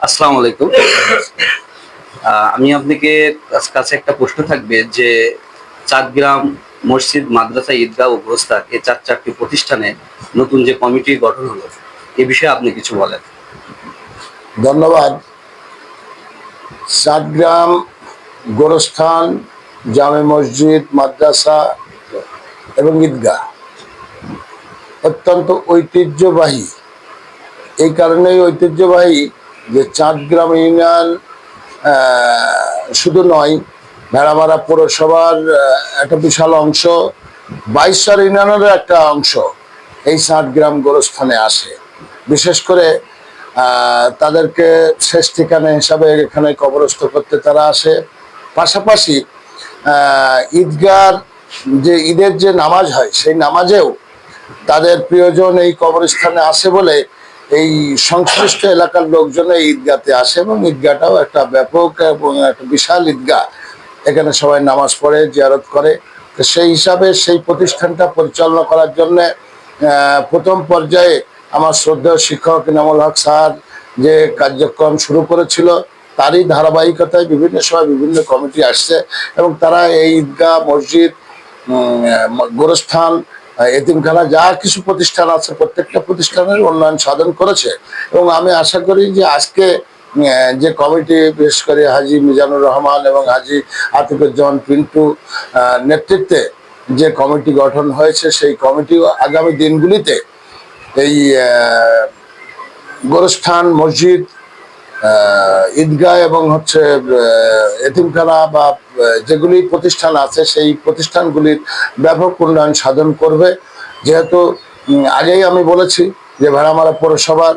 আসসালামু আলাইকুম। আমি আপনাকে কাছ- একটা প্রশ্ন থাকবে যে চাঁদগ্রাম মসজিদ, মাদ্রাসা, ঈদগাহ ও গোস্তাক এই চার চারটি প্রতিষ্ঠানে নতুন যে কমিটি গঠন হলো, এ বিষয়ে আপনি কিছু বলেন। ধন্যবাদ। সাতগ্রাম গোরস্থান, জামে মসজিদ, মাদ্রাসা এবং ঈদগাহ। অত্যন্ত ঐতিহ্যবাহী। এই কারণেই ঐতিহ্যবাহী যে চাঁদগ্রাম ইউনিয়ন শুধু নয়, ভেড়ামারা পৌরসভার একটা বিশাল অংশ, বাইশার ইউনিয়নেরও একটা অংশ এই চাঁদগ্রাম গোরস্থানে আসে। বিশেষ করে তাদেরকে শেষ ঠিকানা হিসাবে এখানে কবরস্থ করতে তারা আসে। পাশাপাশি ঈদগার যে ঈদের যে নামাজ হয়, সেই নামাজেও তাদের প্রিয়জন এই কবরস্থানে আসে বলে এই সংশ্লিষ্ট এলাকার লোকজন এই ঈদগাতে আসে এবং ঈদগাটাও একটা ব্যাপক এবং একটা বিশাল ঈদগাহ। এখানে সবাই নামাজ পড়ে, জিয়ারত করে। সেই হিসাবে সেই প্রতিষ্ঠানটা পরিচালনা করার জন্যে প্রথম পর্যায়ে আমার শ্রদ্ধেয় শিক্ষক ইনামুল হক স্যার যে কার্যক্রম শুরু করেছিল, তারই ধারাবাহিকতায় বিভিন্ন সময় বিভিন্ন কমিটি আসছে এবং তারা এই ঈদগাহ, মসজিদ গোরস্থান এতিমখানা যা কিছু প্রতিষ্ঠান আছে, প্রত্যেকটা প্রতিষ্ঠানের উন্নয়ন সাধন করেছে। এবং আমি আশা করি যে আজকে যে কমিটি, বিশেষ করে হাজি মিজানুর রহমান এবং হাজি আতিকুজ্জামান পিন্টু নেতৃত্বে যে কমিটি গঠন হয়েছে, সেই কমিটি আগামী দিনগুলিতে এই গোরস্থান, মসজিদ ঈদগাহ এবং হচ্ছে এতিমখানা বা যেগুলি প্রতিষ্ঠান আছে, সেই প্রতিষ্ঠানগুলির ব্যাপক উন্নয়ন সাধন করবে। যেহেতু আগেই আমি বলেছি যে ভেড়ামারা পৌরসভার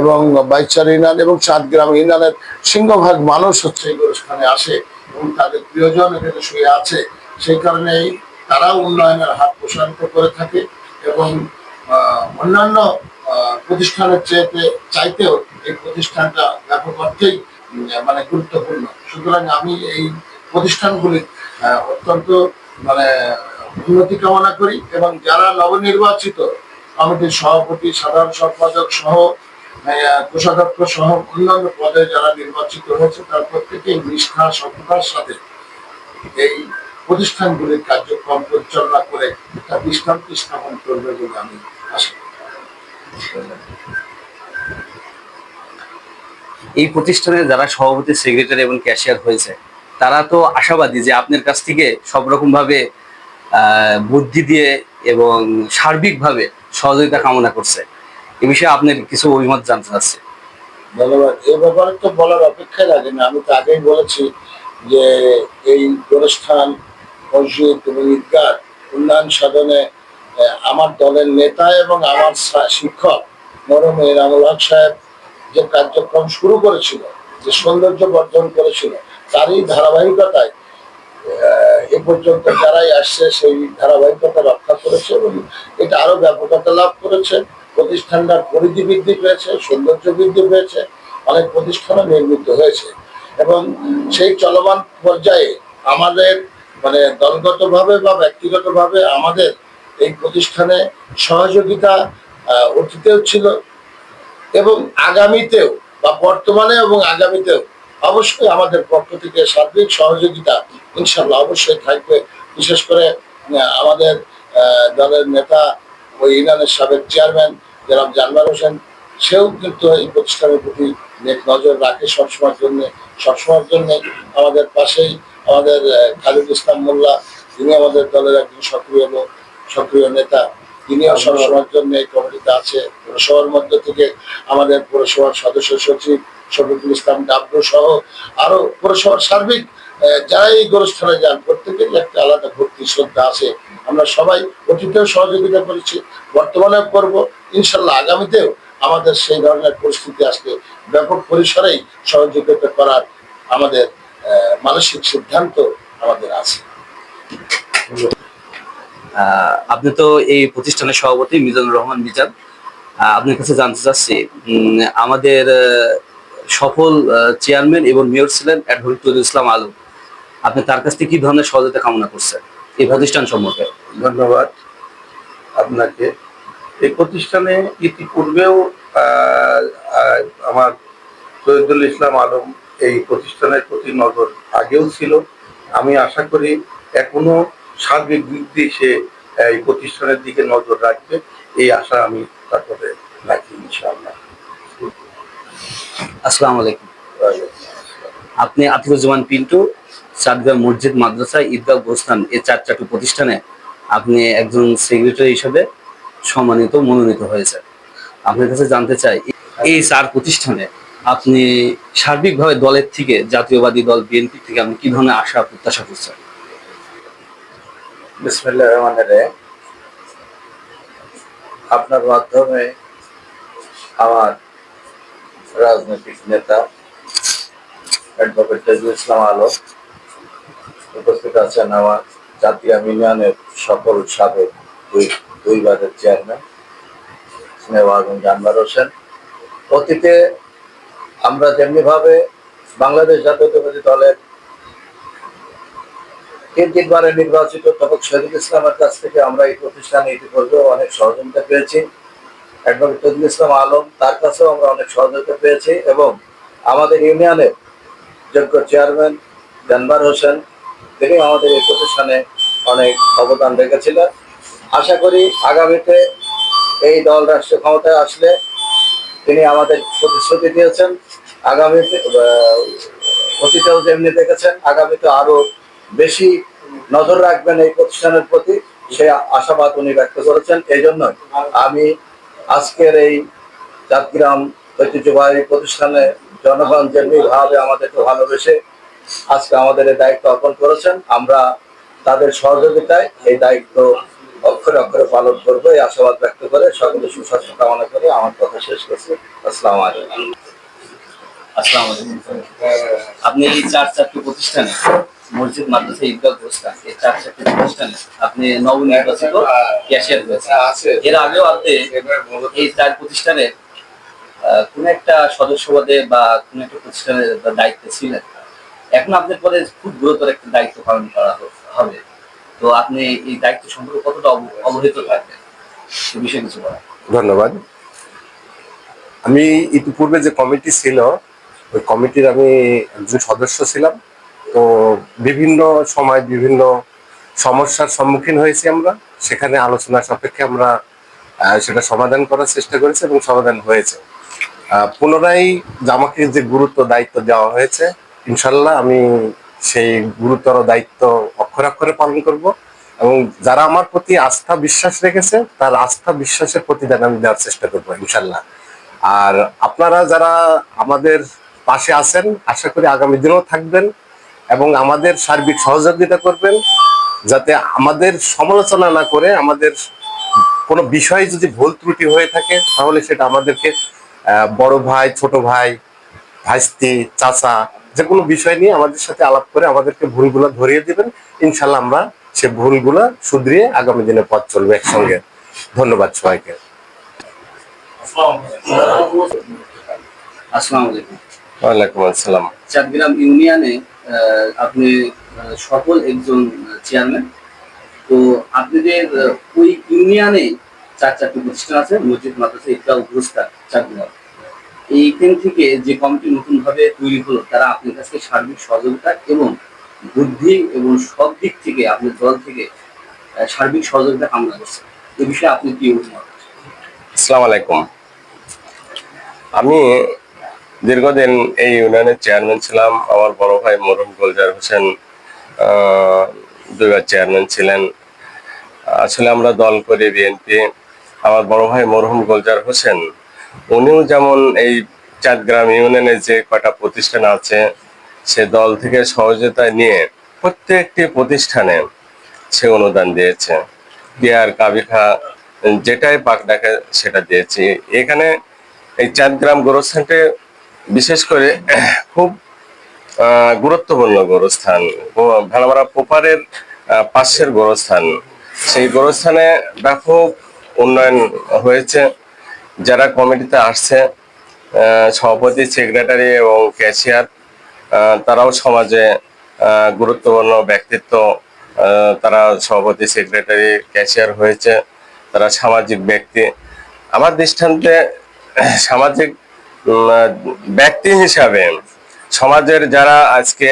এবং বাইচার ইউনিয়ন এবং চাঁদগ্রাম ইউনিয়নের সিংহভাগ মানুষ হচ্ছে এই গোরস্থানে আসে এবং তাদের প্রিয়জন এখানে শুয়ে আছে। সেই কারণেই তারা উন্নয়নের হাত প্রসারিত করে থাকে এবং অন্যান্য প্রতিষ্ঠানের চেয়েতে চাইতেও এই প্রতিষ্ঠানটা ব্যাপক অর্থেই মানে গুরুত্বপূর্ণ। সুতরাং আমি এই প্রতিষ্ঠানগুলির আহ, অত্যন্ত মানে উন্নতি কামনা করি এবং যারা নবনির্বাচিত কমিটির সভাপতি সাধারণ সম্পাদক সহ কোষাধ্যক্ষ সহ অন্যান্য পদে যারা নির্বাচিত হয়েছে তার প্রত্যেকেই নিষ্ঠা সততার সাথে এই প্রতিষ্ঠানগুলির কার্যক্রম পরিচালনা করে একটা দৃষ্টান্ত স্থাপন করবে বলে আমি আশা এই প্রতিষ্ঠানে যারা সভাপতি সেক্রেটারি এবং ক্যাশিয়ার হয়েছে তারা তো আশাবাদী যে আপনার কাছ থেকে সব রকম ভাবে বুদ্ধি দিয়ে এবং সার্বিকভাবে সহযোগিতা কামনা করছে। এ বিষয়ে আপনার কিছু অভিমত জানতে চাচ্ছি। ধন্যবাদ। এ ব্যাপারে তো বলার অপেক্ষায় লাগে না। আমি তো আগেই বলেছি যে এই গোরস্থান মসজিদ এবং ঈদগাহ উন্নয়ন সাধনে আমার দলের নেতা এবং আমার শিক্ষক মরম রামুল হক সাহেব যে কার্যক্রম শুরু করেছিল, যে সৌন্দর্য বর্ধন করেছিল তারই ধারাবাহিকতায় এ পর্যন্ত যারাই আসছে সেই ধারাবাহিকতা রক্ষা করেছে এবং এটা আরও ব্যাপকতা লাভ করেছে। প্রতিষ্ঠানটার পরিধি বৃদ্ধি পেয়েছে, সৌন্দর্য বৃদ্ধি পেয়েছে, অনেক প্রতিষ্ঠানও নির্মিত হয়েছে। এবং সেই চলমান পর্যায়ে আমাদের মানে দলগতভাবে বা ব্যক্তিগতভাবে আমাদের এই প্রতিষ্ঠানে সহযোগিতা অতীতেও ছিল এবং আগামীতেও বা বর্তমানে এবং আগামীতেও অবশ্যই আমাদের পক্ষ থেকে সার্বিক সহযোগিতা ইনশাল্লাহ অবশ্যই থাকবে। বিশেষ করে আমাদের দলের নেতা ওই ইউনিয়নের সাবেক চেয়ারম্যান জনাব জানবার হোসেন, সেও কিন্তু এই প্রতিষ্ঠানের প্রতি নজর রাখে সবসময়ের জন্য। সবসময়ের জন্য আমাদের পাশেই আমাদের খালিদ ইসলাম মোল্লা তিনি আমাদের দলের একজন সক্রিয় লোক সক্রিয় নেতা। তিনিও সবসময়ের জন্য এই কমিটিতে আছে। পৌরসভার মধ্য থেকে আমাদের পৌরসভার সদস্য সচিব শফিকুল ইসলাম ডাব্বু সহ আরও পৌরসভার সার্বিক আহ, যারা এই গোরস্থানে যান প্রত্যেকেরই একটা আলাদা ভক্তি শ্রদ্ধা আছে। আমরা সবাই অতীতেও সহযোগিতা করেছি বর্তমানেও করব। ইনশাল্লাহ আগামীতেও আমাদের সেই ধরনের পরিস্থিতি আসলে ব্যাপক পরিসরেই সহযোগিতা করার আমাদের মানসিক সিদ্ধান্ত আমাদের আছে। আপনি তো এই প্রতিষ্ঠানের সভাপতি, মিজানুর রহমান মিজান। আপনার কাছে জানতে চাচ্ছি আমাদের সফল চেয়ারম্যান এবং মেয়র ছিলেন অ্যাডভোকেট তৈরুল ইসলাম আলম। আপনি তার কাছ থেকে কি ধরনের সহযোগিতা কামনা করছেন এই প্রতিষ্ঠান সম্পর্কে? ধন্যবাদ আপনাকে। এই প্রতিষ্ঠানে ইতিপূর্বেও আমার শহীদুল ইসলাম আলম এই প্রতিষ্ঠানের প্রতি নজর আগেও ছিল। আমি আশা করি এখনও সার্বিক দিক দিয়ে সে এই প্রতিষ্ঠানের দিকে নজর রাখবে এই আশা আমি তারপরে রাখি ইনশাআল্লাহ। আসসালামু আলাইকুম। আপনি আতিকুজ্জামান পিন্টু চাঁদগাঁও মসজিদ মাদ্রাসা ঈদগাঁও গোস্তান এই চার চারটি প্রতিষ্ঠানে আপনি একজন সেক্রেটারি হিসেবে সম্মানিত মনোনীত হয়েছে আপনার কাছে জানতে চাই এই চার প্রতিষ্ঠানে আপনি সার্বিকভাবে দলের থেকে জাতীয়বাদী দল বিএনপি থেকে আপনি কি ধরনের আশা প্রত্যাশা করছেন? বিসমিল্লাহ রহমান আপনার মাধ্যমে আমার রাজনৈতিক নেতা অ্যাডভোকেট তেজুল ইসলাম আলম উপস্থিত আছেন আমার জাতীয় ইউনিয়নের সকল সাবেক দুই দুই দুইবারের চেয়ারম্যান, স্নেহ আলম জানবার হোসেন। অতীতে আমরা যেমনিভাবে বাংলাদেশ জাতীয়তাবাদী দলের তিন তিনবারে নির্বাচিত তখন শহীদুল ইসলামের কাছ থেকে আমরা এই প্রতিষ্ঠানে ইতিপূর্বে অনেক সহযোগিতা পেয়েছি। অ্যাডভোকেট শহীদুল ইসলাম আলম তার কাছেও আমরা অনেক সহযোগিতা পেয়েছি এবং আমাদের ইউনিয়নের যোগ্য চেয়ারম্যান জানবার হোসেন, তিনি আমাদের এই প্রতিষ্ঠানে অনেক অবদান রেখেছিলেন। আশা করি আগামীতে এই দল রাষ্ট্রীয় ক্ষমতায় আসলে তিনি আমাদের প্রতিশ্রুতি দিয়েছেন। আগামীতে অতীতেও যেমনি দেখেছেন, আগামীতে আরও বেশি নজর রাখবেন এই প্রতিষ্ঠানের প্রতি। সে আশাবাদ উনি ব্যক্ত করেছেন। এই জন্য আমি আজকের এই চাঁদগ্রাম ঐতিহ্যবাহী প্রতিষ্ঠানে জনগণ যেমনি ভাবে আমাদেরকে ভালোবেসে আজকে আমাদের এই দায়িত্ব অর্পণ করেছেন, আমরা তাদের সহযোগিতায় এই দায়িত্ব অক্ষরে অক্ষরে পালন করব। এই আশাবাদ ব্যক্ত করে সকলে সুস্বাস্থ্য কামনা করে আমার কথা শেষ করছি। আসসালামু আলাইকুম। আসসালামু আলাইকুম। আপনি এই চার চারটি প্রতিষ্ঠানে মসজিদ মাদ্রাসা ঈদগাহ গোস্তান এই চার চারটি প্রতিষ্ঠানে আপনি নবনির্বাচিত ক্যাশিয়ার হয়েছেন এর আগেও আপনি এই চার প্রতিষ্ঠানের আহ, কোন একটা সদস্য পদে বা কোন একটা প্রতিষ্ঠানের দায়িত্বে ছিলেন। এখন আপনার পরে খুব গুরুতর একটা দায়িত্ব পালন করা হবে। তো আপনি এই দায়িত্ব সম্পর্কে কতটা অব- অবহিত থাকবেন? সে বিষয়ে কিছু বলেন ধন্যবাদ। আমি ইতিপূর্বে যে কমিটি ছিল ওই কমিটির আমি একজন সদস্য ছিলাম। তো বিভিন্ন সময় বিভিন্ন সমস্যার সম্মুখীন হয়েছি আমরা। সেখানে আলোচনা সাপেক্ষে আমরা সেটা সমাধান করার চেষ্টা করেছি এবং সমাধান হয়েছে। পুনরায় আমাকে যে গুরুত্ব, দায়িত্ব দেওয়া হয়েছে, ইনশাল্লাহ আমি সেই গুরুতর দায়িত্ব অক্ষরে অক্ষরে পালন করব এবং যারা আমার প্রতি আস্থা বিশ্বাস রেখেছে, তার আস্থা বিশ্বাসের প্রতিদান আমি দেওয়ার চেষ্টা করব, ইনশাল্লাহ। আর আপনারা যারা আমাদের পাশে আছেন, আশা করি আগামী দিনেও থাকবেন। এবং আমাদের সার্বিক সহযোগিতা করবেন যাতে আমাদের সমালোচনা না করে আমাদের কোনো বিষয়ে যদি ভুল ত্রুটি হয়ে থাকে তাহলে সেটা আমাদেরকে বড় ভাই ছোট ভাই ভাইস্তি চাচা যে কোনো বিষয় নিয়ে আমাদের সাথে আলাপ করে আমাদেরকে ভুলগুলো ধরিয়ে দিবেন। ইনশাল্লাহ আমরা সে ভুলগুলো শুধরিয়ে আগামী দিনে পথ চলবে একসঙ্গে। ধন্যবাদ সবাইকে। আসসালামু আলাইকুম। ওয়ালাইকুম আসসালাম। চাঁদগ্রাম ইউনিয়নে আপনি সফল একজন চেয়ারম্যান। তো আপনাদের ওই ইউনিয়নে চার চারটি প্রতিষ্ঠান আছে, মসজিদ, মাদ্রাসা ইকরা উপস্তা চাঁদগ্রাম এইখান থেকে যে কমিটি নতুন ভাবে তৈরি হলো, তারা আপনার কাছে সার্বিক সহযোগিতা এবং বুদ্ধি এবং সব দিক থেকে আপনার দল থেকে সার্বিক সহযোগিতা কামনা করছে। এ বিষয়ে আপনি কি অভিমত আসসালামু আলাইকুম। আমি দীর্ঘদিন এই ইউনিয়নের চেয়ারম্যান ছিলাম। আমার বড় ভাই মরহুম গোলজার হোসেন দুইবার চেয়ারম্যান ছিলেন। আসলে আমরা দল করি বিএনপি। আমার বড় ভাই মরহুম গোলজার হোসেন, উনিও যেমন এই চাঁদগ্রাম ইউনিয়নের যে কটা প্রতিষ্ঠান আছে, সে দল থেকে সহযোগিতা নিয়ে প্রত্যেকটি প্রতিষ্ঠানে সে অনুদান দিয়েছে। বিয়ার কাবিখা যেটাই পাক ডাকে সেটা দিয়েছি। এখানে এই চাঁদগ্রাম গোরস্থানটি বিশেষ করে খুব গুরুত্বপূর্ণ গোরস্থান। ভেড়ামারা পোপারের পাশের গোরস্থান। সেই গোরস্থানে ব্যাপক উন্নয়ন হয়েছে। যারা কমিটিতে আসছে সভাপতি, সেক্রেটারি এবং ক্যাশিয়ার তারাও সমাজে গুরুত্বপূর্ণ ব্যক্তিত্ব। তারা সভাপতি, সেক্রেটারি, ক্যাশিয়ার হয়েছে। তারা সামাজিক ব্যক্তি। আমার দৃষ্টান্তে সামাজিক ব্যক্তি হিসাবে সমাজের যারা আজকে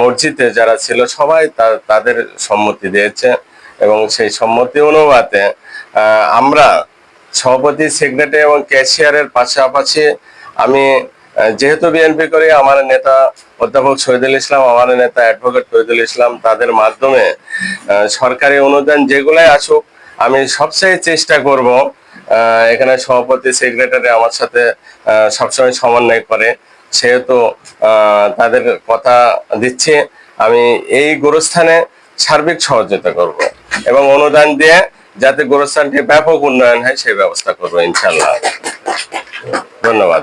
মসজিদে যারা ছিল সবাই তাদের সম্মতি দিয়েছে এবং সেই সম্মতি অনুপাতে আমরা সভাপতি, সেক্রেটারি এবং ক্যাশিয়ারের পাশাপাশি আমি যেহেতু বিএনপি করি, আমার নেতা অধ্যাপক শহীদুল ইসলাম, আমার নেতা অ্যাডভোকেট শহীদুল ইসলাম, তাদের মাধ্যমে সরকারি অনুদান যেগুলাই আসুক, আমি সবচেয়ে চেষ্টা করব এখানে সভাপতি সেক্রেটারি আমার সাথে সবসময় সমন্বয় করে। সেহেতু তাদের কথা দিচ্ছে। আমি এই গোরস্থানে সার্বিক সহযোগিতা করব এবং অনুদান দিয়ে যাতে গোরস্থানটি ব্যাপক উন্নয়ন হয়, সেই ব্যবস্থা করব ইনশাল্লাহ ধন্যবাদ।